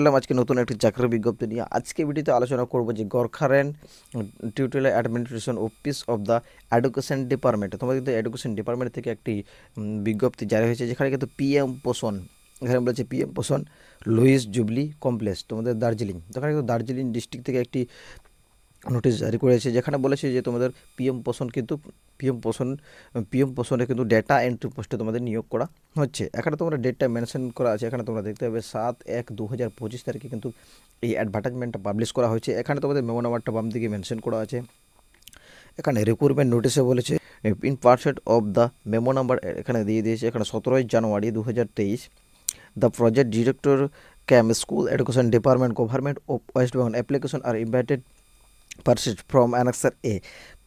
এলাম আজকে নতুন একটি চাকরির বিজ্ঞপ্তি নিয়ে। আজকে ভিডিওতে আলোচনা করব যে Gorkhaland territorial administration office of the education department. তোমাদের কিন্তু এডুকেশন ডিপার্টমেন্ট থেকে একটি বিজ্ঞপ্তি জারি হয়েছে, যেখানে কিন্তু পিএম পোষণ, এখানে বলেছে পিএম পোষণ, লুইস জুবলি কমপ্লেক্স, তোমাদের দার্জিলিং। যেখানে কিন্তু দার্জিলিং ডিস্ট্রিক্ট থেকে একটি নোটিশ জারি করেছে, যেখানে বলেছে যে তোমাদের পিএম পোষণ কিন্তু পিএম পোষণ পিএম পোষণে কিন্তু ডেটা এন্ট্রি পোস্টে তোমাদের নিয়োগ করা হচ্ছে। এখানে তোমরা ডেটটা মেনশন করা আছে, এখানে তোমরা দেখতে পাবে সাত এক দু হাজার পঁচিশ তারিখে কিন্তু এই অ্যাডভার্টাইজমেন্টটা পাবলিশ করা হয়েছে। এখানে তোমাদের মেমো নাম্বারটা বাম দিকে মেনশন করা আছে। এখানে রিক্রুটমেন্ট নোটিশে বলেছে in pursuance of the memo number এখানে দিয়ে দিয়েছে, এখানে সতেরোই জানুয়ারি দু হাজার তেইশ the project director cam school education department government of West Bengal application are invited persons from annexure A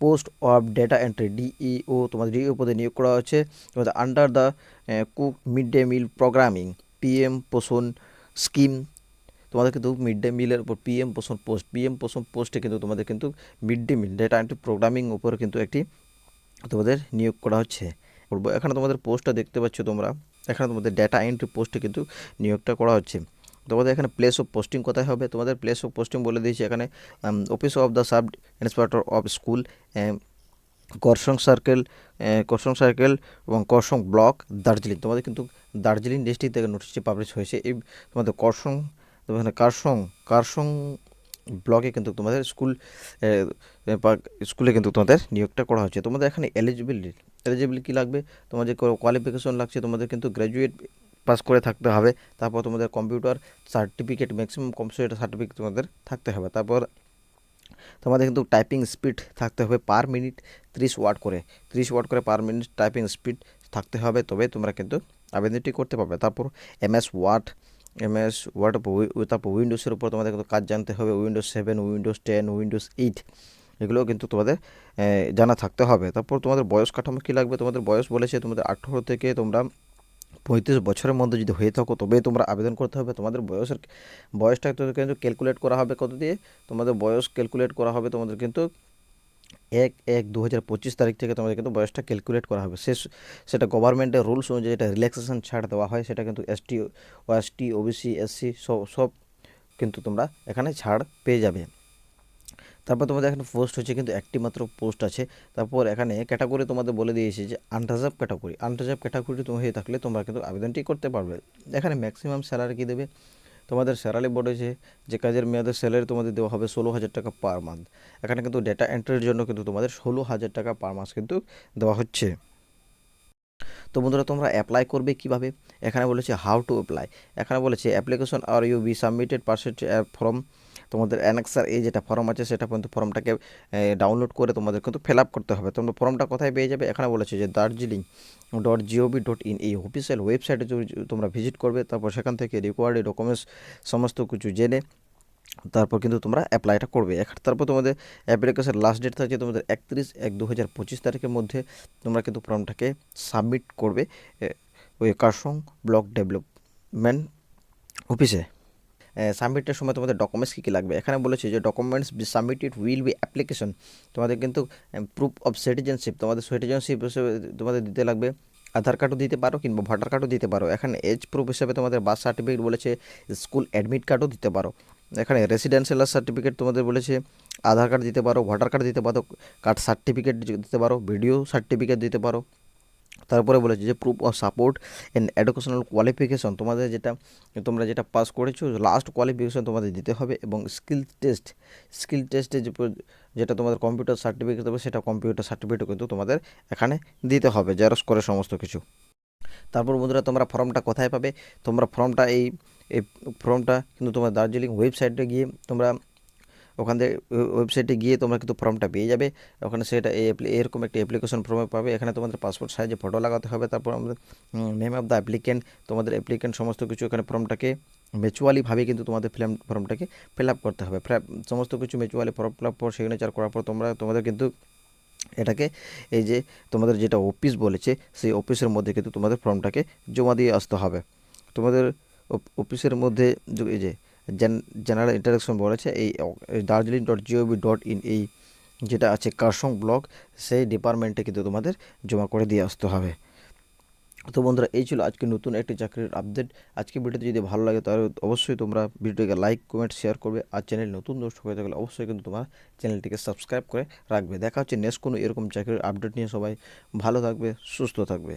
post of data entry DEO তোমাদের ডিইও পদে নিয়োগ করা হচ্ছে তোমাদের under the cook mid day meal programming PM Poshan scheme তোমাদের কিন্তু mid day মিলের উপর পিএম পোষণ পোস্ট পিএম পোষণ পোস্টে কিন্তু তোমাদের কিন্তু mid day meal data entry programming উপর কিন্তু একটি তোমাদের নিয়োগ করা হচ্ছে। এখানে তোমাদের পোস্টটা দেখতে পাচ্ছ তোমরা। এখানে তোমাদের ডেটা এন্ট্রি পোস্টে কিন্তু নিয়োগটা করা হচ্ছে। তোমাদের এখানে প্লেস অফ পোস্টিং কোথায় হবে? তোমাদের প্লেস অফ পোস্টিং বলে দিয়েছি এখানে office of the sub inspector of school Kurseong circle Kurseong circle এবং করসং ব্লক দার্জিলিং। তোমাদের কিন্তু দার্জিলিং ডিস্ট্রিক্ট থেকে নোটিশটি পাবলিশ হয়েছে। এই তোমাদের করসং তোমাদের কারসং কারসং ব্লকে কিন্তু তোমাদের স্কুল স্কুলে কিন্তু তোমাদের নিয়োগটা করা হচ্ছে তোমাদের এখানে এলিজিবিলিটি এলিজিবিলিটি কী লাগবে? তোমাদের কোয়ালিফিকেশন লাগছে? তোমাদের কিন্তু গ্র্যাজুয়েট পাস করে থাকতে হবে। তারপর তোমাদের computer certificate maximum computer certificate তোমাদের থাকতে হবে। তারপর তোমাদের কিন্তু টাইপিং স্পিড থাকতে হবে পার মিনিট ত্রিশ ওয়ার্ড করে। ত্রিশ ওয়ার্ড করে পার মিনিট টাইপিং স্পিড থাকতে হবে, তবে তোমরা কিন্তু আবেদনটি করতে পারবে। তারপর M S word M S word তারপর উইন্ডোজের উপর তোমাদের কিন্তু কাজ জানতে হবে। Windows seven Windows ten Windows eight এগুলোও কিন্তু তোমাদের জানা থাকতে হবে। তারপর তোমাদের বয়স কাঠামো কী লাগবে? তোমাদের বয়স বলেছে তোমাদের আঠেরো থেকে তোমরা পঁয়ত্রিশ বছরের মধ্যে যদি হয়ে থাকো তবেই তোমরা আবেদন করতে হবে। তোমাদের বয়সের বয়সটা কিন্তু ক্যালকুলেট করা হবে কত দিয়ে? তোমাদের বয়স ক্যালকুলেট করা হবে, তোমাদের কিন্তু এক এক দু হাজার পঁচিশ তারিখ থেকে তোমাদের কিন্তু বয়সটা ক্যালকুলেট করা হবে। সে সেটা গভর্নমেন্টের রুলস অনুযায়ী যেটা রিল্যাক্সেশন ছাড় দেওয়া হয়, সেটা কিন্তু এসটি ও এসটি ওবিসি এসসি সব সব কিন্তু তোমরা এখানে ছাড় পেয়ে যাবে। তারপর তোমাদের এখানে পোস্ট হচ্ছে কিন্তু একটি মাত্র পোস্ট আছে। তারপর এখানে ক্যাটাগরি তোমাদের বলে দিয়েছে যে আনরিজার্ভ ক্যাটাগরি আনরিজার্ভ ক্যাটাগরি তুমি হয়ে থাকলে তোমরা কিন্তু আবেদনটি করতে পারবে। এখানে ম্যাক্সিমাম স্যালারি কী দেবে? তোমাদের স্যালারি বলেছে যে কাজের মেয়াদের স্যালারি তোমাদের দেওয়া হবে ষোলো হাজার টাকা পার মান্থ এখানে কিন্তু ডেটা এন্ট্রির জন্য কিন্তু তোমাদের ষোলো হাজার টাকা পার মাস কিন্তু দেওয়া হচ্ছে। তো বন্ধুরা, তোমরা অ্যাপ্লাই করবে কীভাবে? এখানে বলেছে হাউ টু অ্যাপ্লাই এখানে বলেছে application are you be submitted percent form তোমাদের অ্যানেক্সার এই যেটা ফর্ম আছে, সেটা কিন্তু ফর্মটাকে ডাউনলোড করে তোমাদের কিন্তু ফিল আপ করতে হবে। তোমরা ফর্মটা কোথায় পেয়ে যাবে? এখানে বলেছে যে Darjeeling dot gov dot in এই অফিসিয়াল ওয়েবসাইটে তোমরা ভিজিট করবে, তারপর সেখান থেকে রিকোয়ার্ড ডকুমেন্টস সমস্ত কিছু জেনে তারপর কিন্তু তোমরা অ্যাপ্লাইটা করবে। এখানে তারপর তোমাদের অ্যাপ্লিকেশন লাস্ট ডেট থাকছে তোমাদের একত্রিশ এক দু হাজার পঁচিশ তারিখের মধ্যে তোমরা কিন্তু ফর্মটাকে সাবমিট করবে ওই কারসং ব্লক ডেভেলপমেন্ট অফিসে সাবমিটের সময় তোমাদের ডকুমেন্টস কী কী লাগবে? এখানে বলেছে যে documents be submitted will be application তোমাদের কিন্তু প্রুফ অফ সিটিজেনশিপ তোমাদের সিটিজেনশিপ হিসেবে তোমাদের দিতে লাগবে আধার কার্ডও দিতে পারো কিংবা ভোটার কার্ডও দিতে পারো। এখানে এজ প্রুফ হিসেবে তোমাদের বার্থ সার্টিফিকেট বলেছে স্কুল অ্যাডমিট কার্ডও দিতে পারো। এখানে রেসিডেন্সিয়াল সার্টিফিকেট তোমাদের বলেছে, আধার কার্ড দিতে পারো ভোটার কার্ড দিতে পারো কার্ড সার্টিফিকেট দিতে পারো ভিডিও সার্টিফিকেট দিতে পারো। তারপরে বলেছে যে proof of support and educational qualification তোমাদের যেটা, তোমরা যেটা পাস করেছ লাস্ট কোয়ালিফিকেশন তোমাদের দিতে হবে এবং স্কিল টেস্ট স্কিল টেস্টে যে যেটা তোমাদের কম্পিউটার সার্টিফিকেট দেবে, সেটা কম্পিউটার সার্টিফিকেটও কিন্তু তোমাদের এখানে দিতে হবে জেরক্স করে সমস্ত কিছু। তারপর বন্ধুরা তোমরা ফর্মটা কোথায় পাবে? তোমরা ফর্মটা এই এই ফর্মটা কিন্তু তোমার দার্জিলিং ওয়েবসাইটে গিয়ে তোমরা ওখান থেকে ওয়েবসাইটে গিয়ে তোমরা কিন্তু ফর্মটা পেয়ে যাবে। ওখানে সেটা এই এরকম একটি অ্যাপ্লিকেশন ফর্মে পাবে। এখানে তোমাদের পাসপোর্ট সাইজে ফটো লাগাতে হবে। তারপর আমাদের নেম অফ দ্য অ্যাপ্লিকেন্ট তোমাদের অ্যাপ্লিকেন্ট সমস্ত কিছু এখানে ফর্মটাকে ম্যাচুয়ালিভাবে কিন্তু তোমাদের ফিলাম, ফর্মটাকে ফিল আপ করতে হবে। সমস্ত কিছু ম্যাচুয়ালি ফর্ম ফিল আপ পর সিগনেচার করার পর তোমরা, তোমাদের কিন্তু এটাকে এই যে তোমাদের যেটা অফিস বলেছে, সেই অফিসের মধ্যে কিন্তু তোমাদের ফর্মটাকে জমা দিয়ে আসতে হবে। তোমাদের অফিসের মধ্যে এই যে জেনারেল ইন্টারাকশন বলেছে এই Darjeeling dot gov dot in এই যেটা আছে কারসং ব্লক সেই ডিপার্টমেন্টে কিন্তু তোমাদের জমা করে দিয়ে আসতে হবে। তো বন্ধুরা, এই ছিল আজকে নতুন একটি চাকরির আপডেট আজকে ভিডিওটি যদি ভালো লাগে, তাহলে অবশ্যই তোমরা ভিডিওটিকে লাইক কমেন্ট শেয়ার করবে। আর চ্যানেল নতুন দর্শক হয়ে থাকলে অবশ্যই কিন্তু তোমার চ্যানেলটিকে সাবস্ক্রাইব করে রাখবে। দেখা হচ্ছে নেক্সট কোনো এরকম চাকরির আপডেট নিয়ে। সবাই ভালো থাকবে, সুস্থ থাকবে।